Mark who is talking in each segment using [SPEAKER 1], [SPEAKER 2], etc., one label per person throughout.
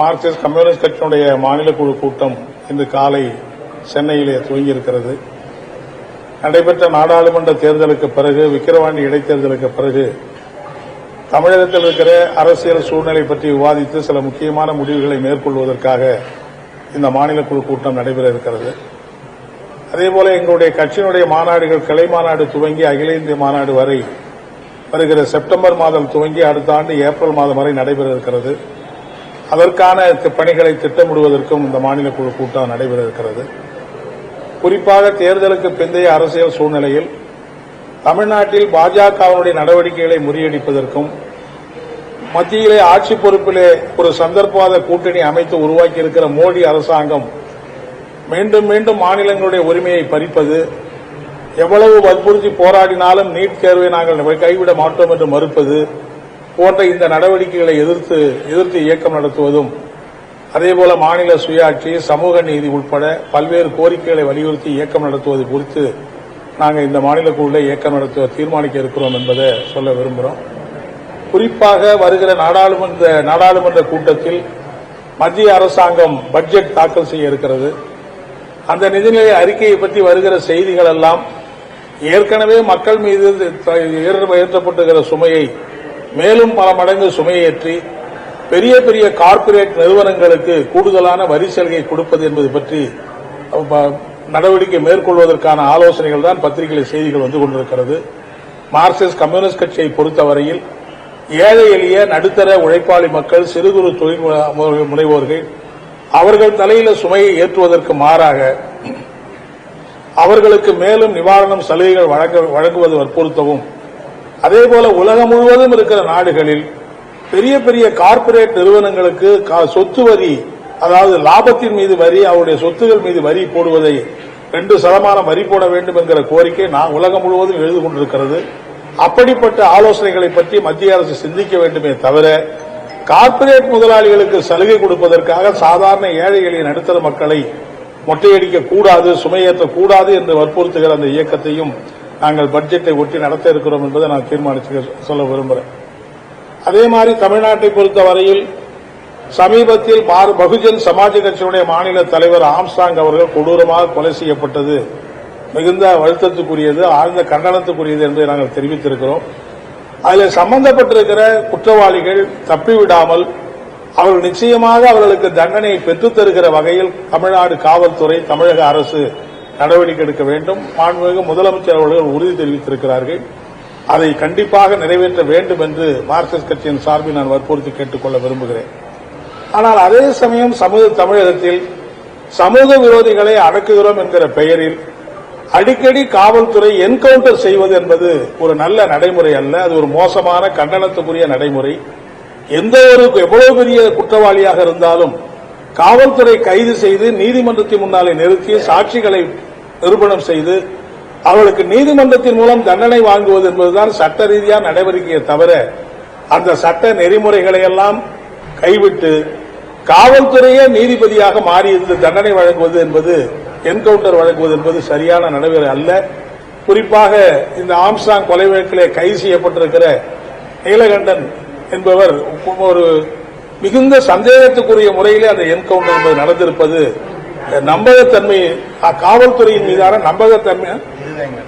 [SPEAKER 1] Marxist communist கட்சியினுடைய மாநில குழு கூட்டம் இன்று காலை சென்னையிலே துவங்கியிருக்கிறது. நடைபெற்ற நாடாளுமன்ற தேர்தலுக்கு பிறகு விக்கிரவாண்டி இடைத்தேர்தலுக்கு பிறகு தமிழகத்தில் இருக்கிற அரசியல் சூழ்நிலை பற்றி விவாதித்து சில முக்கியமான முடிவுகளை மேற்கொள்வதற்காக இந்த மாநில குழு கூட்டம் நடைபெற இருக்கிறது. அதேபோல எங்களுடைய கட்சியினுடைய மாநாடுகள் கிளை மாநாடு துவங்கி அகில இந்திய மாநாடு வரை வருகிற செப்டம்பர் மாதம் துவங்கி அடுத்த ஆண்டு ஏப்ரல் மாதம் வரை நடைபெற இருக்கிறது. அதற்கான பணிகளை திட்டமிடுவதற்கும் இந்த மாநில குழு கூட்டம் நடைபெற இருக்கிறது குறிப்பாக தேர்தலுக்கு பிந்தைய அரசியல் சூழ்நிலையில் தமிழ்நாட்டில் பாஜகவினுடைய நடவடிக்கைகளை முறியடிப்பதற்கும் மத்தியிலே ஆட்சி பொறுப்பிலே ஒரு சந்தர்ப்பவாத கூட்டணி அமைத்து உருவாக்கியிருக்கிற மோடி அரசாங்கம் மீண்டும் மீண்டும் மாநிலங்களுடைய உரிமையை பறிப்பது எவ்வளவு வற்புறுத்தி போராடினாலும் நீட் தேர்வை நாங்கள் கைவிட மாட்டோம் என்று மறுப்பது போன்ற இந்த நடவடிக்கைகளை எதிர்த்து எதிர்த்து இயக்கம் நடத்துவதும் அதேபோல மாநில சுயாட்சி சமூக நீதி உட்பட பல்வேறு கோரிக்கைகளை வலியுறுத்தி இயக்கம் நடத்துவது குறித்து நாங்கள் இந்த மாநில குழுவில் இயக்கம் நடத்த தீர்மானிக்க இருக்கிறோம் என்பதை சொல்ல விரும்புகிறோம் குறிப்பாக வருகிற நாடாளுமன்ற நாடாளுமன்ற கூட்டத்தில் மத்திய அரசாங்கம் பட்ஜெட் தாக்கல் செய்ய இருக்கிறது. அந்த நிதிநிலை அறிக்கையை பற்றி வருகிற செய்திகள் எல்லாம் ஏற்கனவே மக்கள் மீது ஏற்றப்பட்டிருக்கிற சுமையை மேலும் பல மடங்கு சுமையேற்றி பெரிய பெரிய கார்ப்பரேட் நிறுவனங்களுக்கு கூடுதலான வரி சலுகை கொடுப்பது என்பது பற்றி நடவடிக்கை மேற்கொள்வதற்கான ஆலோசனைகள் தான் பத்திரிகை செய்திகள் வந்து கொண்டிருக்கிறது. மார்க்சிஸ்ட் கம்யூனிஸ்ட் கட்சியை பொறுத்தவரையில் ஏழை எளிய நடுத்தர உழைப்பாளி மக்கள் சிறு குறு தொழில் முனைவோர்கள் அவர்கள் தலையில சுமையை ஏற்றுவதற்கு மாறாக அவர்களுக்கு மேலும் நிவாரணம் சலுகைகள் வழங்குவது வற்புறுத்தவும் அதே போல உலகம் முழுவதும் இருக்கிற நாடுகளில் பெரிய பெரிய கார்ப்பரேட் நிறுவனங்களுக்கு சொத்து வரி அதாவது லாபத்தின் மீது வரி அவருடைய சொத்துகள் மீது வரி போடுவதை ரெண்டு சதமானம் வரி போட வேண்டும் என்கிற கோரிக்கை நான் உலகம் முழுவதும் எழுது கொண்டிருக்கிறது. அப்படிப்பட்ட ஆலோசனைகளை பற்றி மத்திய அரசு சிந்திக்க வேண்டுமே தவிர கார்ப்பரேட் முதலாளிகளுக்கு சலுகை கொடுப்பதற்காக சாதாரண ஏழை எளிய நடுத்தர மக்களை மொட்டையடிக்க கூடாது சுமையேற்றக்கூடாது என்று வற்புறுத்துகிற அந்த இயக்கத்தையும் நாங்கள் பட்ஜெட்டை ஒட்டி நடத்த இருக்கிறோம் என்பதை நான் தீர்மானித்து சொல்ல விரும்புகிறேன் அதே மாதிரி தமிழ்நாட்டை பொறுத்தவரையில் சமீபத்தில் பகுஜன் சமாஜ் கட்சியினுடைய மாநில தலைவர் ஆம்சாங் அவர்கள் கொடூரமாக கொலை செய்யப்பட்டது. மிகுந்த வருத்தத்துக்குரியது ஆழ்ந்த கண்டனத்துக்குரியது என்று நாங்கள் தெரிவித்திருக்கிறோம். அதில் சம்பந்தப்பட்டிருக்கிற குற்றவாளிகள் தப்பிவிடாமல் அவர்கள் நிச்சயமாக அவர்களுக்கு தண்டனை பெற்றுத்தருகிற வகையில் தமிழ்நாடு காவல்துறை தமிழக அரசு நடவடிக்கை எடுக்க வேண்டும். மாண்புமிகு முதலமைச்சர் அவர்கள் உறுதி தெரிவித்திருக்கிறார்கள். அதை கண்டிப்பாக நிறைவேற்ற வேண்டும் என்று மார்க்சிஸ்ட் கட்சியின் சார்பில் நான் வற்புறுத்தி கேட்டுக்கொள்ள விரும்புகிறேன். ஆனால் அதே சமயம் சமூக தமிழகத்தில் சமூக விரோதிகளை அடக்குகிறோம் என்கிற பெயரில் அடிக்கடி காவல்துறை என்கவுண்டர் செய்வது என்பது ஒரு நல்ல நடைமுறை அல்ல. அது ஒரு மோசமான கண்டனத்துக்குரிய நடைமுறை. எந்த ஒரு எவ்வளவு பெரிய குற்றவாளியாக இருந்தாலும் காவல்துறை கைது செய்து நீதிமன்றத்தின் முன்னாலே நிறுத்தி சாட்சிகளை நிரூபணம் செய்து அவர்களுக்கு நீதிமன்றத்தின் மூலம் தண்டனை வாங்குவது என்பதுதான் சட்ட ரீதியான நடவடிக்கையை தவிர அந்த சட்ட நெறிமுறைகளை எல்லாம் கைவிட்டு காவல்துறையே நீதிபதியாக மாறியிருந்து தண்டனை வழங்குவது என்பது என்கவுண்டர் வழங்குவது என்பது சரியான நடைமுறை அல்ல. குறிப்பாக இந்த ஆம்சாங் கொலை வழக்கிலே கைது செய்யப்பட்டிருக்கிற நீலகண்டன் என்பவர் ஒரு மிகுந்த சந்தேகத்துக்குரிய முறையிலே அந்த என்கவுண்டர் என்பது நடந்திருப்பது நம்பகத்தன்மை காவல்துறையின் மீதான நம்பகத்தன்மை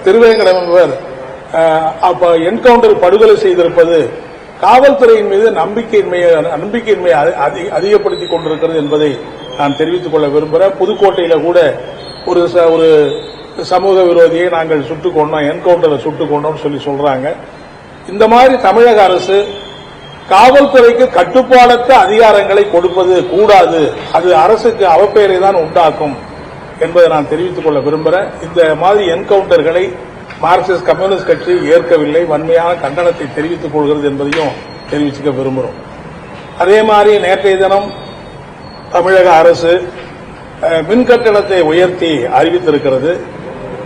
[SPEAKER 1] திருவேங்கடம். என்பவர் என்கவுண்டர் படுகொலை செய்திருப்பது காவல்துறையின் மீது நம்பிக்கையின்மையை நம்பிக்கையின்மையை அதிகப்படுத்திக் கொண்டிருக்கிறது என்பதை நான் தெரிவித்துக் கொள்ள விரும்புகிறேன். புதுக்கோட்டையில கூட ஒரு ஒரு சமூக விரோதியை நாங்கள் சுட்டுக் கொண்டோம் என்கவுண்டரை சுட்டுக் கொண்டோம் சொல்லி சொல்றாங்க. இந்த மாதிரி தமிழக அரசு காவல்துறைக்கு கட்டுப்பாடற்ற அதிகாரங்களை கொடுப்பது கூடாது. அது அரசுக்கு அவப்பெயரை தான் உண்டாக்கும் என்பதை நான் தெரிவித்துக் கொள்ள விரும்புகிறேன் இந்த மாதிரி என்கவுண்டர்களை மார்க்சிஸ்ட் கம்யூனிஸ்ட் கட்சி ஏற்கவில்லை. வன்மையான கண்டனத்தை தெரிவித்துக் கொள்கிறது என்பதையும் தெரிவிச்சுக்க விரும்புகிறோம் அதே மாதிரி நேற்றைய தினம் தமிழக அரசு மின் கட்டணத்தை உயர்த்தி அறிவித்திருக்கிறது.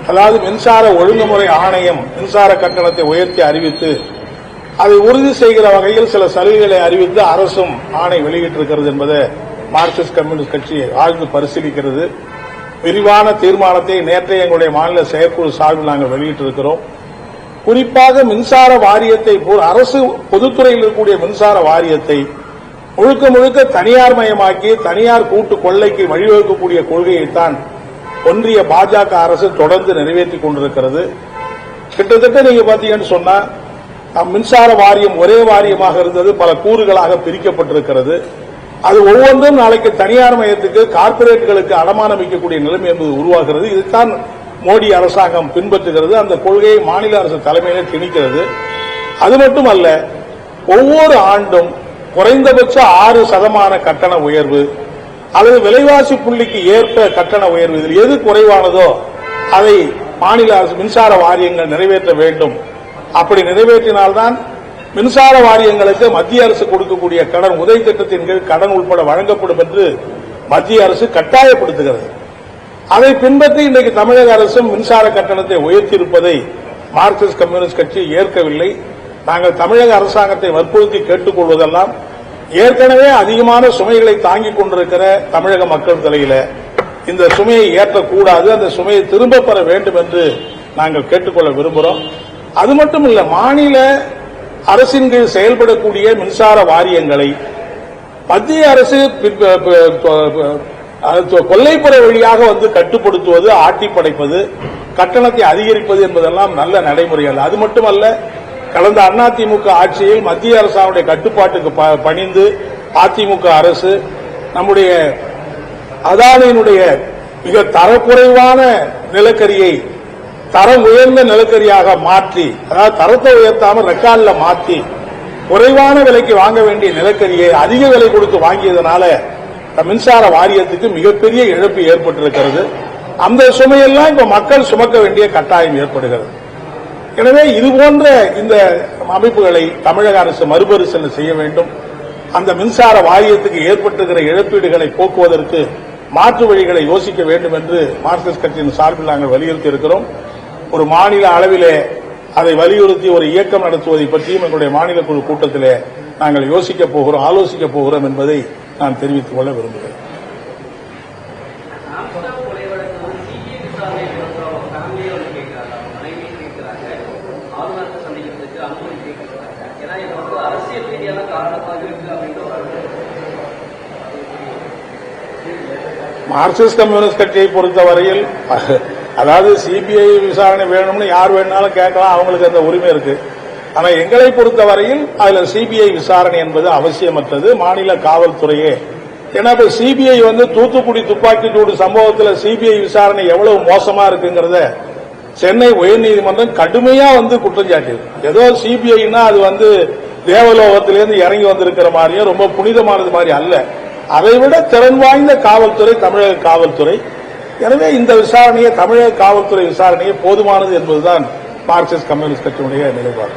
[SPEAKER 1] அதாவது மின்சார ஒழுங்குமுறை ஆணையம் மின்சார கட்டணத்தை உயர்த்தி அறிவித்து அதை உறுதி செய்கிற வகையில் சில சலுகைகளை அறிவித்து அரசும் ஆணை வெளியிட்டிருக்கிறது என்பதை மார்க்சிஸ்ட் கம்யூனிஸ்ட் கட்சி ஆழ்ந்து பரிசீலிக்கிறது. விரிவான தீர்மானத்தை நேற்றைய எங்களுடைய மாநில செயற்குழு சார்பில் நாங்கள் வெளியிட்டிருக்கிறோம். குறிப்பாக மின்சார வாரியத்தை அரசு பொதுத்துறையில் இருக்கக்கூடிய மின்சார வாரியத்தை முழுக்க முழுக்க தனியார் மயமாக்கி தனியார் கூட்டு கொள்ளைக்கு வழிவகுக்கக்கூடிய கொள்கையைத்தான் ஒன்றிய பாஜக அரசு தொடர்ந்து நிறைவேற்றிக் கொண்டிருக்கிறது. கிட்டத்தட்ட நீங்க பாத்தீங்கன்னு சொன்னா மின்சார வாரியம் ஒரே வாரியமாக இருந்தது பல கூறுகளாக பிரிக்கப்பட்டிருக்கிறது. அது ஒவ்வொன்றும் நாளைக்கு தனியார் மையத்துக்கு கார்பரேட்டுகளுக்கு அடமானம் வைக்கக்கூடிய நிலைமை என்பது உருவாகிறது. இதுதான் மோடி அரசாங்கம் பின்பற்றுகிறது. அந்த கொள்கையை மாநில அரசு தலைமையிலே திணிக்கிறது. அது மட்டுமல்ல ஒவ்வொரு ஆண்டும் குறைந்தபட்ச ஆறு சதமான கட்டண உயர்வு அல்லது விலைவாசி புள்ளிக்கு ஏற்ப கட்டண உயர்வு இதில் எது குறைவானதோ அதை மாநில அரசு மின்சார வாரியங்கள் நிறைவேற்ற வேண்டும். அப்படி நிறைவேற்றினால்தான் மின்சார வாரியங்களுக்கு மத்திய அரசு கொடுக்கக்கூடிய கடன் உதவி திட்டத்தின் கீழ் கடன் உட்பட வழங்கப்படும் என்று மத்திய அரசு கட்டாயப்படுத்துகிறது. அதை பின்பற்றி இன்றைக்கு தமிழக அரசும் மின்சார கட்டணத்தை உயர்த்தியிருப்பதை மார்க்சிஸ்ட் கம்யூனிஸ்ட் கட்சி ஏற்கவில்லை. நாங்கள் தமிழக அரசாங்கத்தை வற்புறுத்தி கேட்டுக்கொள்வதெல்லாம் ஏற்கனவே அதிகமான சுமைகளை தாங்கிக் கொண்டிருக்கிற தமிழக மக்கள் தலையில இந்த சுமையை ஏற்றக்கூடாது அந்த சுமையை திரும்ப பெற வேண்டும் என்று நாங்கள் கேட்டுக்கொள்ள விரும்புகிறோம் அது மட்டும் இல்ல மாநில அரசின் கீழ் செயல்படக்கூடிய மின்சார வாரியங்களை மத்திய அரசு பின்- கொல்லைப்புற வழியாக வந்து கட்டுப்படுத்துவது ஆட்டி படைப்பது கட்டணத்தை அதிகரிப்பது என்பதெல்லாம் நல்ல நடைமுறைகள். அது மட்டுமல்ல கடந்த அதிமுக ஆட்சியில் மத்திய அரசாவுடைய கட்டுப்பாட்டுக்கு ப- பணிந்து அதிமுக அரசு நம்முடைய அதானியினுடைய மிக தரக்குறைவான நிலக்கரியை தரம் உயர்ந்த நிலக்கரியாக மாற்றி அதாவது தரத்தை உயர்த்தாம ரெக்கார்ட்ல மாற்றி குறைவான விலைக்கு வாங்க வேண்டிய நிலக்கரியை அதிக விலை கொடுத்து வாங்கியதனால மின்சார வாரியத்துக்கு மிகப்பெரிய இழப்பு ஏற்பட்டிருக்கிறது. அந்த சுமையெல்லாம் இப்ப மக்கள் சுமக்க வேண்டிய கட்டாயம் ஏற்படுகிறது. எனவே இது போன்ற இந்த அமைப்புகளை தமிழக அரசு மறுபரிசீலனை செய்ய வேண்டும். அந்த மின்சார வாரியத்துக்கு ஏற்பட்டிருக்கிற இழப்பீடுகளை போக்குவதற்கு மாற்று வழிகளை யோசிக்க வேண்டும் என்று மார்க்சிஸ்ட் கட்சியின் சார்பில் நாங்கள் வலியுறுத்தி இருக்கிறோம் ஒரு மாநில அளவிலே அதை வலியுறுத்தி ஒரு இயக்கம் நடத்துவதை பற்றியும் எங்களுடைய மாநில குழு கூட்டத்திலே நாங்கள் யோசிக்க போகிறோம் ஆலோசிக்க போகிறோம் என்பதை நான் தெரிவித்துக் கொள்ள விரும்புகிறேன். மார்க்சிஸ்ட் கம்யூனிஸ்ட் கட்சியை பொறுத்தவரையில் அதாவது சிபிஐ விசாரணை வேணும்னு யார் வேணாலும் கேட்கலாம் அவங்களுக்கு அந்த உரிமை இருக்கு. ஆனா எங்களை பொறுத்தவரையில் அதுல சிபிஐ விசாரணை என்பது அவசியமற்றது. மாநில காவல்துறையே. ஏன்னா இப்போ சிபிஐ வந்து தூத்துக்குடி துப்பாக்கி சூடு சம்பவத்தில் சிபிஐ விசாரணை எவ்வளவு மோசமா இருக்குங்கிறத சென்னை உயர்நீதிமன்றம் கடுமையா வந்து குற்றம் சாட்டியது ஏதோ சிபிஐனா அது வந்து தேவலோகத்திலிருந்து இறங்கி வந்திருக்கிற மாதிரியும் ரொம்ப புனிதமானது மாதிரி அல்ல. அதைவிட திறன் வாய்ந்த காவல்துறை தமிழக காவல்துறை எனவே இந்த விசாரணையை தமிழக காவல்துறை விசாரணையை போதுமானது என்பதுதான் மார்க்சிஸ்ட் கம்யூனிஸ்ட் கட்சியினுடைய நிலைப்பாடு.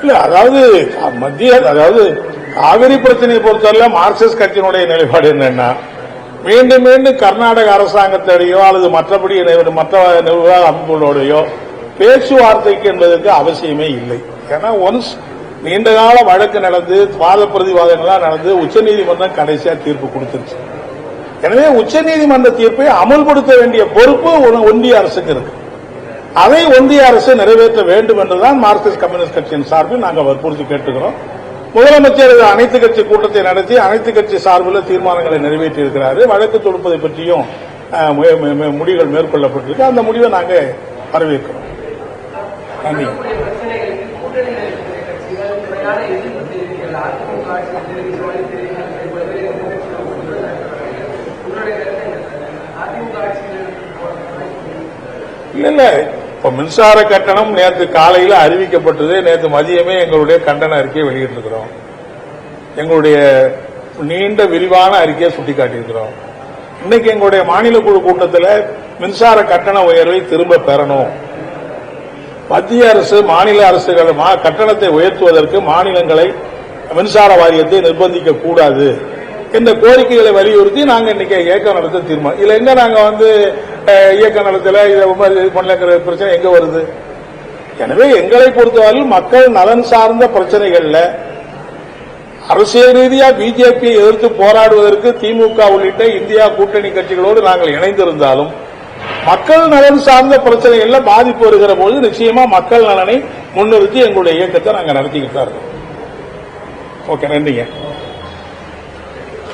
[SPEAKER 1] இல்ல அதாவது மத்திய அதாவது காவிரி பிரச்சனையை பொறுத்தவரை மார்க்சிஸ்ட் கட்சியினுடைய நிலைப்பாடு என்னன்னா மீண்டும் மீண்டும் கர்நாடக அரசாங்கத்தோடையோ அல்லது மற்றபடி மற்ற நிர்வாக அமைப்புகளோடையோ பேச்சுவார்த்தைக்கு என்பதற்கு அவசியமே இல்லை. ஏன்னா ஒன்ஸ் நீண்டகால வழக்கு நடந்து வாத பிரதிவாதங்கள்லாம் நடந்து உச்சநீதிமன்றம் கடைசியா தீர்ப்பு கொடுத்துருச்சு. எனவே உச்சநீதிமன்ற தீர்ப்பை அமல்படுத்த வேண்டிய பொறுப்பு ஒன்றிய அரசுக்கு இருக்கு. அதை ஒன்றிய அரசு நிறைவேற்ற வேண்டும் என்றுதான் மார்க்சிஸ்ட் கம்யூனிஸ்ட் கட்சியின் சார்பில் நாங்கள் வற்புறுத்தி கேட்டுக்கிறோம். முதலமைச்சர் அனைத்து கட்சி கூட்டத்தை நடத்தி அனைத்து கட்சி சார்பில் தீர்மானங்களை நிறைவேற்றி இருக்கிறாரு வழக்கு தொடுப்பதை பற்றியும் முடிவுகள் மேற்கொள்ளப்பட்டிருக்கு. அந்த முடிவை நாங்கள் வரவேற்கிறோம். நன்றி. இல்லை. இப்ப மின்சார கட்டணம் நேற்று காலையில் அறிவிக்கப்பட்டது நேற்று மதியமே எங்களுடைய கண்டன அறிக்கையை வெளியிட்டிருக்கிறோம். எங்களுடைய நீண்ட விரிவான அறிக்கையை சுட்டிக்காட்டியிருக்கிறோம். இன்னைக்கு எங்களுடைய மாநில குழு கூட்டத்தில் மின்சார கட்டண உயர்வை திரும்ப பெறணும். மத்திய அரசு மாநில அரசுகள் மா- கட்டணத்தை உயர்த்துவதற்கு மாநிலங்களை மின்சார வாரியத்தை நிர்பந்திக்க கூடாது. இந்த கோரிக்கைகளை வலியுறுத்தி நாங்கள் இன்னைக்கு இயக்கம் நடத்த தீர்மானம் இதுல எங்க நாங்க வந்து இயக்க நலத்தில் இதை இது பண்ணலங்கிற பிரச்சனை எங்க வருது? எனவே எங்களை பொறுத்தவரையில் மக்கள் நலன் சார்ந்த பிரச்சனைகள்ல அரசியல் ரீதியா பிஜேபியை எதிர்த்து போராடுவதற்கு திமுக உள்ளிட்ட இந்தியா கூட்டணி கட்சிகளோடு நாங்கள் இணைந்திருந்தாலும் மக்கள் நலன் சார்ந்த பிரச்சனைகள்ல பாதிப்பு வருகிற போது நிச்சயமா மக்கள் நலனை முன்னிறுத்தி எங்களுடைய இயக்கத்தை நாங்கள் நடத்திக்கிட்டு தான் இருக்கோம். ஓகே நன்றிங்க.